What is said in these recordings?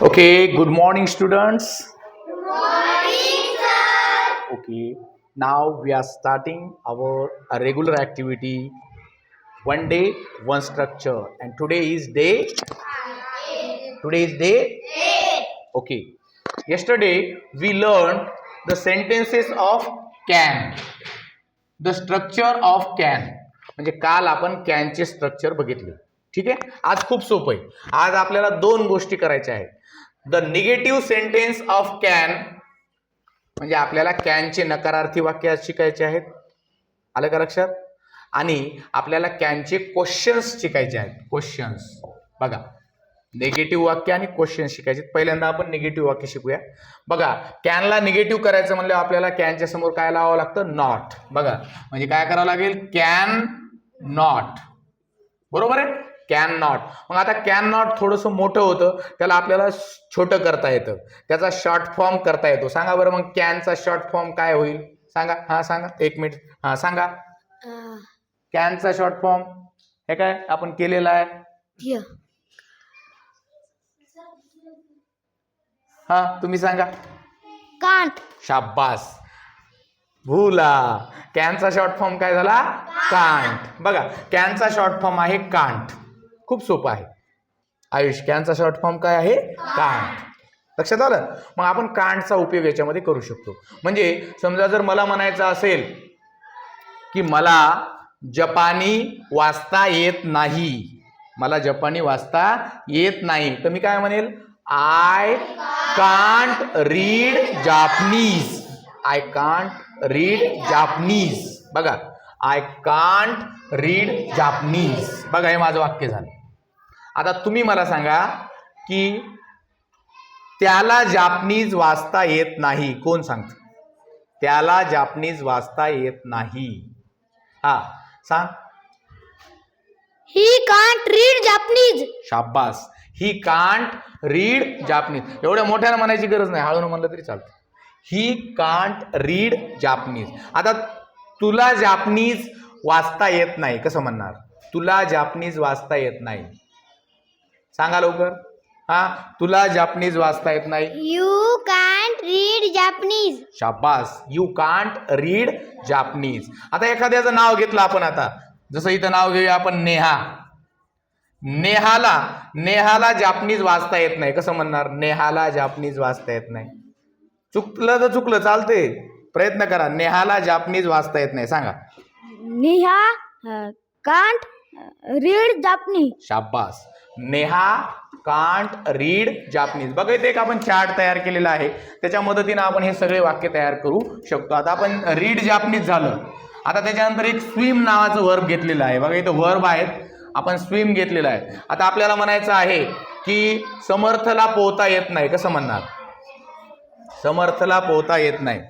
Okay, good morning, students. Okay, now we are starting our uh, regular activity. One day, one structure, and today is day. Today is day. Okay. Yesterday we learned the sentences of can. The structure of can. म्हणजे काल आपण कॅनचे structure बघितले ठीक आहे आज खूप सोपं आहे आज आपल्याला दोन गोष्टी करायच्या आहेत the negative sentence of can म्हणजे आपल्याला कॅनचे नकारार्थी वाक्य शिकायचे आहेत. आलं का लक्षात? आणि आपल्याला कॅनचे क्वेश्चन्स शिकायचे आहेत. क्वेश्चन्स बघा. निगेटिव्ह वाक्य आणि क्वेश्चन शिकायचे पहिल्यांदा आपण निगेटिव्ह वाक्य शिकूया. बघा कॅनला निगेटिव्ह करायचं म्हणलं आपल्याला कॅनच्या समोर काय लावावं लागतं? नॉट बघा. म्हणजे काय करावं लागेल? कॅन नॉट बरोबर आहे? कॅन नॉट मग आता कॅन नॉट थोडंसं मोठं होतं त्याला आपल्याला छोटं करता येतं. त्याचा शॉर्ट फॉर्म करता येतो. सांगा बरं मग कॅनचा शॉर्ट फॉर्म काय होईल? सांगा. हां सांगा. एक मिनिट हां सांगा. कॅनचा शॉर्ट फॉर्म हे काय? आपण केलेला आहे. हां. तुम्ही सांगा. Can't. शाब्बास भूला. कॅनचा शॉर्ट फॉर्म काय झाला? कांट बघा कॅनचा शॉर्ट फॉर्म आहे कांट खूप सोपं आहे. आयुष कॅनचा शॉर्ट फॉर्म काय आहे? कांट लक्षात आलं? मग आपण कांटचा उपयोग याच्यामध्ये करू शकतो. म्हणजे समजा जर मला म्हणायचं असेल की मला जपानी वाचता येत नाही. मला जपानी वाचता येत नाही. तर मी काय म्हणेल? I can't read Japanese I can't read Japanese बघा. आय कांट रीड जापनीज बघा हे माझं वाक्य झालं. आता तुम्ही मला सांगा की त्याला जापनीज वाचता येत नाही. कोण सांगतं? त्याला जापनीज वाचता येत नाही. हा सांग. He can't read Japanese. शाब्बास ही कांट रीड जापनीज एवढ्या मोठ्यानं म्हणायची गरज नाही. हळून म्हणलं तरी चालतं. ही कांट रीड जापनीज आता तुला जापनीज वाचता येत नाही कसं म्हणणार? तुला जापनीज वाचता येत नाही. सांगा लवकर. हा? तुला जापनीज वाचता येत नाही. You can't read Japanese. शाबास. यू कांट रीड जापनीज आता एखाद्याचं नाव घेतलं आपण आता. जसं इथं नाव घेऊया आपण नेहा. नेहाला नेहाला जापनीज वाचता येत नाही. कसं म्हणणार? नेहाला जापनीज वाचता येत नाही. चुकलं तर चुकलं चालते प्रयत्न करा. नेहाला जापनीज वाचता येत नाही. सांगा. can't uh, read Japanese. शाबास नेहा कांट रीड जापनीज. बघा इथे एक आपण चार्ट तयार केलेला आहे. त्याच्या मदतीनं आपण हे सगळे वाक्य तयार करू शकतो. आता आपण रीड जापनीज झालं. आता त्याच्यानंतर एक स्विम नावाचं वर्ब घेतलेलं आहे. बघा इथं वर्ब आहेत. आपण स्विम घेतलेलं आहे. आता आपल्याला म्हणायचं आहे की समर्थला पोहता येत नाही. कसं म्हणणार? समर्थला पोहता येत नाही.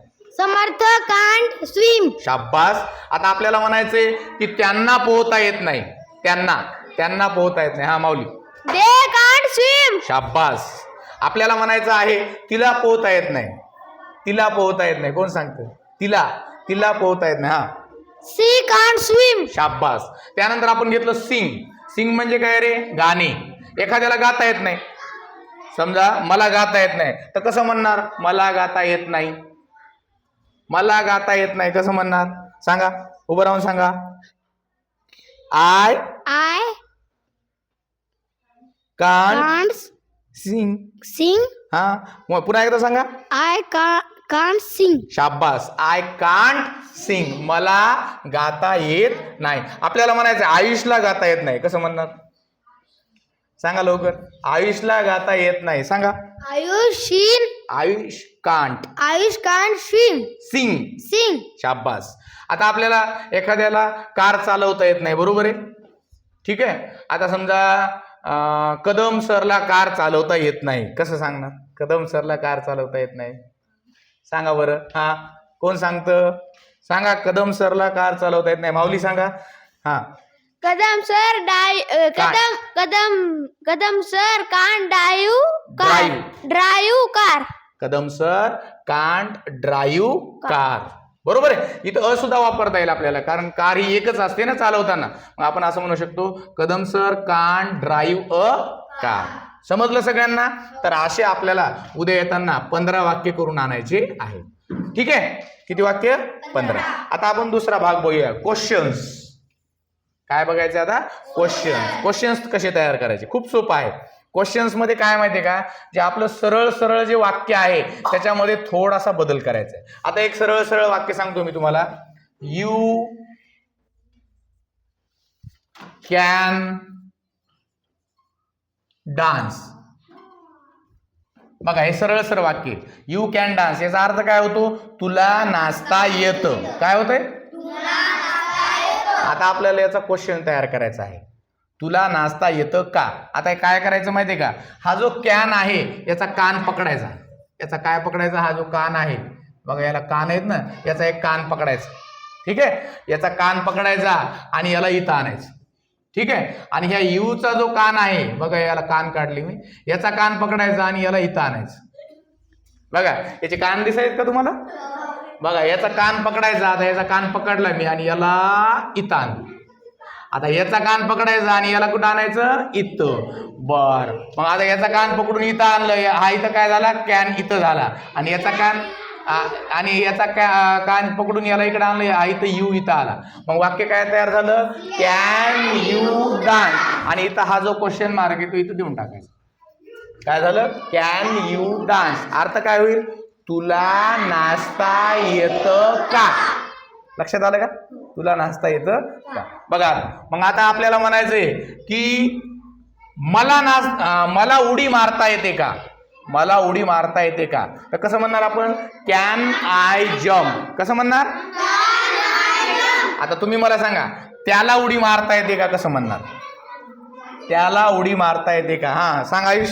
Samartha can't swim. शाब्बास आता आपल्याला म्हणायचंय की त्यांना पोहता येत नाही. त्यांना त्यांना पोहता येत नाही. हा माऊली. They can't swim. शाब्बास आपल्याला म्हणायचं आहे तिला पोहता येत नाही. तिला पोहता येत नाही. कोण सांगतं? तिला तिला पोहता येत नाही. हा. She can't swim. शाब्बास. त्यानंतर आपण घेतलं सिंग. सिंग म्हणजे काय रे? गाणे. एखाद्याला गाता येत नाही. समजा मला गाता येत नाही. तर कसं म्हणणार? मला गाता येत नाही. मला गाता येत नाही कसं म्हणणार? सांगा उभं राहून सांगा. आय. I कान. can't सिंग. sing. हा मग पुन्हा एकदा सांगा. can't, can't sing. शाब्बास आय कांट सिंग. मला गाता येत नाही. आपल्याला म्हणायचं आयुषला गाता येत नाही. कसं म्हणणार? सांगा लवकर. आयुषला गाता येत नाही. सांगा. shin. Ayush can't Ayush can't swim. Sing. Sing. शाब्बास आता आपल्याला एखाद्याला कार चालवता येत नाही बरोबर आहे? ठीक आहे? आता समजा कदम सरला कार चालवता येत नाही. कसं सांगणार? कदम सरला कार चालवता येत नाही. सांगा बरं. हा कोण सांगतं? सांगा कदम सरला कार चालवता येत नाही. माऊली सांगा. हा. Kadam sir die. Uh, kadam kadam kadam sir can't drive. Car. Drive. Kadam sir can't drive car बरोबर आहे? इथं अ सुद्धा वापरता येईल आपल्याला कारण कार ही एकच असते ना चालवताना. मग आपण असं म्हणू शकतो Kadam sir can drive a car समजलं सगळ्यांना? तर असे आपल्याला उद्या येताना पंधरा वाक्य करून आणायचे आहे. ठीक आहे? किती वाक्य? पंधरा. आता आपण दुसरा भाग बघूया. क्वेश्चन्स काय बघायचं आता? क्वेश्चन क्वेश्चन्स कसे तयार करायचे? खूप सोपं आहे. क्वेश्चन्समध्ये काय माहितीये का? जे आपलं सरळ सरळ जे वाक्य आहे त्याच्यामध्ये थोडासा बदल करायचा आहे. आता एक सरळ सरळ वाक्य सांगतो मी तुम्हाला. यू कॅन डान्स बघा हे सरळ सरळ वाक्य यू कॅन डान्स याचा अर्थ काय होतो? तुला नाचता येतं. काय होतंय? आता आपल्याला याचा क्वेश्चन तयार करायचा आहे. तुला नाचता येतं का? आता हे काय करायचं माहितीये का? हा जो कॅन आहे याचा कान पकडायचा. याचा काय पकडायचा? हा जो कान आहे. बघा याला कान आहेत ना याचा एक कान पकडायचा. ठीक आहे? याचा कान पकडायचा आणि याला इथं आणायचं. ठीक आहे? आणि ह्या यूचा जो कान आहे बघा याला कान काढली मी. याचा कान पकडायचा आणि याला इथं आणायचं. बघा याचे कान दिसायत का तुम्हाला? बघा याचा कान पकडायचा. आता याचा कान पकडला मी आणि याला इथं आणलं. आता याचा कान पकडायचा आणि याला कुठं आणायचं? इथं. बर. मग आता याचा कान पकडून इथं आणलं. हा इथं काय झाला? कॅन इथं झाला. आणि याचा कान आणि याचा का- कान पकडून याला इकडे आणलं. हा इथं यू इथं आला. मग वाक्य काय तयार झालं? कॅन यू डान्स आणि इथं हा जो क्वेश्चन मार्क आहे तो इथं देऊन टाकायचा. काय झालं? कॅन यू डान्स अर्थ काय होईल? तुला नाचता येतं का? लक्षात आलं का? तुला नाचता येतं का? बघा मग आता आपल्याला म्हणायचंय की मला नाच मला उडी मारता येते का? मला उडी मारता येते का? तर कसं म्हणणार आपण? कॅन आय जम्प कसं म्हणणार? आता तुम्ही मला सांगा त्याला उडी मारता येते का? कसं म्हणणार? त्याला उडी मारता येते का? हा सांग आयुष.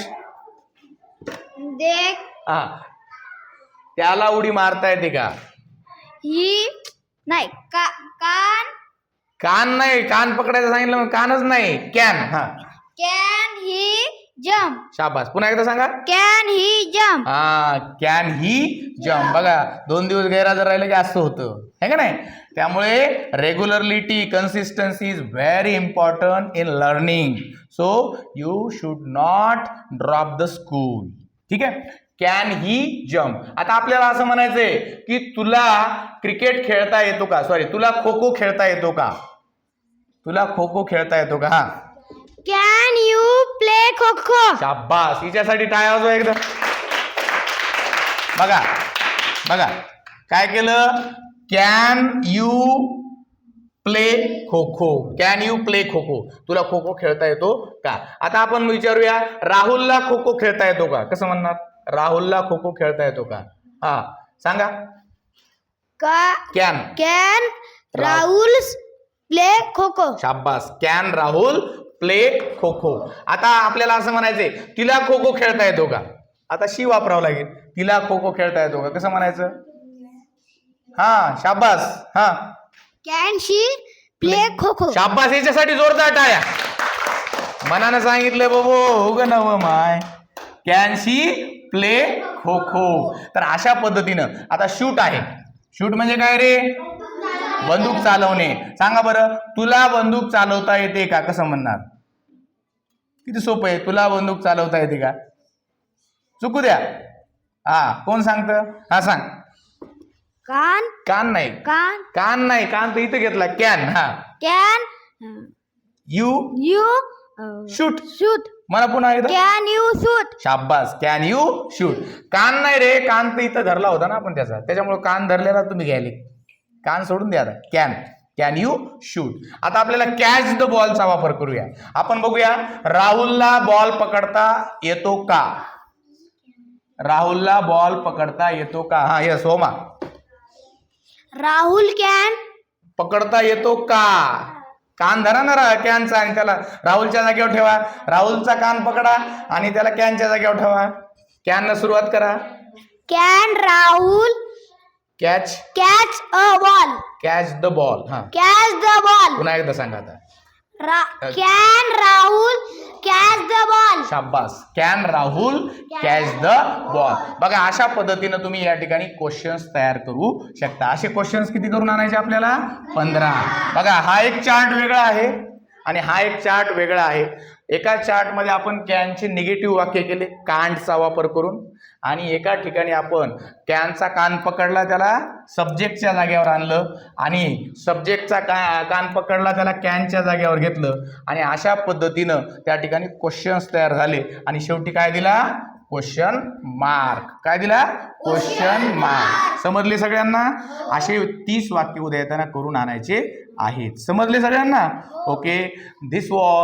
देख. हा. त्याला उडी मारता येते का? ही नाही का कान? कान नाही कान पकडायचं सांगितलं मग कानच नाही कॅन हा. कॅन ही जम्प शाबास. पुन्हा एकदा सांगा. कॅन ही जम्प हा कॅन ही जम्प बघा दोन दिवस गैरहजर राहिलं की असं होतं. है का नाही? त्यामुळे regularity consistency is very important in learning so you should not drop the school ठीक आहे? कॅन ही जम्प आता आपल्याला असं म्हणायचंय की तुला क्रिकेट खेळता येतो का? सॉरी तुला खो खो खेळता येतो का? तुला खो खो खेळता येतो का? हा can you play kho kho शाबास. हिच्यासाठी टाळ्या वाजवा एकदा. बघा बघा. काय केलं? Can you play kho kho can you play kho kho तुला खो खो खेळता येतो का? आता आपण विचारूया राहुलला खो खो खेळता येतो का? कसं म्हणणार? राहुलला खो खो खेळता येतो का? हा सांगा. का can. Can Rahul. Play kho kho शाबास. कॅन राहुल प्ले खो खो आता आपल्याला असं म्हणायचंय तिला खो खो खेळता येतो का? आता शी वापरावं लागेल. तिला खो खो खेळता येतो का? कसं म्हणायचं? हा शाबास. हा. Can she play kho kho शाबास याच्यासाठी जोरदार टाळ्या. मनानं सांगितलं बाबो हो ग नव माय. कॅन शी प्ले खो खो तर अशा पद्धतीनं आता शूट आहे. शूट म्हणजे काय रे? बंदूक चालवणे. सांगा बरं तुला बंदूक चालवता येते का? कसं म्हणणार? किती सोपं आहे. तुला बंदूक चालवता येते का? चुकू द्या. हा कोण सांगतं? हा सांग. कान. कान नाही. कान. कान नाही. कान तर इथं घेतला. कॅन. हा. Can. You. You. Shoot shoot मला पुन्हा एकदा. कॅन यू शूट शाबास. कॅन यू शूट कान नाही रे कान तर इथं धरला होता ना आपण त्याचा. त्याच्यामुळे कान धरलेला तुम्ही घ्यायले. कान सोडून द्या आता. कॅन कॅन यू शूट आता आपल्याला कॅच द बॉलचा वापर करूया. आपण बघूया राहुलला बॉल पकडता येतो का? राहुलला बॉल पकडता येतो का? हा यस होमा राहुल कॅन पकडता येतो का? कान धरा ना रा- कॅनचा आणि त्याला राहुलच्या जागेवर ठेवा. राहुलचा कान पकडा आणि त्याला कॅनच्या जागेवर ठेवा. कॅननं सुरुवात करा. Can Rahul catch. Catch a ball. Catch the ball हा. Catch the ball. पुन्हा एकदा सांगा आता. Can Rahul catch the ball शाबास. Can Rahul catch the ball बघा अशा पद्धतीनं तुम्ही या ठिकाणी क्वेश्चन्स तयार करू शकता. असे क्वेश्चन्स किती करून आणायचे आपल्याला? पंधरा. बघा हा एक चार्ट वेगळा आहे आणि हा एक चार्ट वेगळा आहे. एका चार्टमध्ये आपण कॅनचे निगेटिव्ह वाक्य केले कांडचा वापर करून. आणि एका ठिकाणी आपण कॅनचा कान पकडला त्याला सब्जेक्टच्या जागेवर आणलं. आणि सब्जेक्टचा का कान पकडला त्याला कॅनच्या जागेवर घेतलं. आणि अशा पद्धतीनं त्या ठिकाणी क्वेश्चन्स तयार झाले. आणि शेवटी काय दिला? क्वेश्चन मार्क काय दिला? क्वेश्चन मार्क समजले सगळ्यांना? असे तीस वाक्य उद्या येताना करून आणायचे आहेत. समजले सगळ्यांना? Okay this was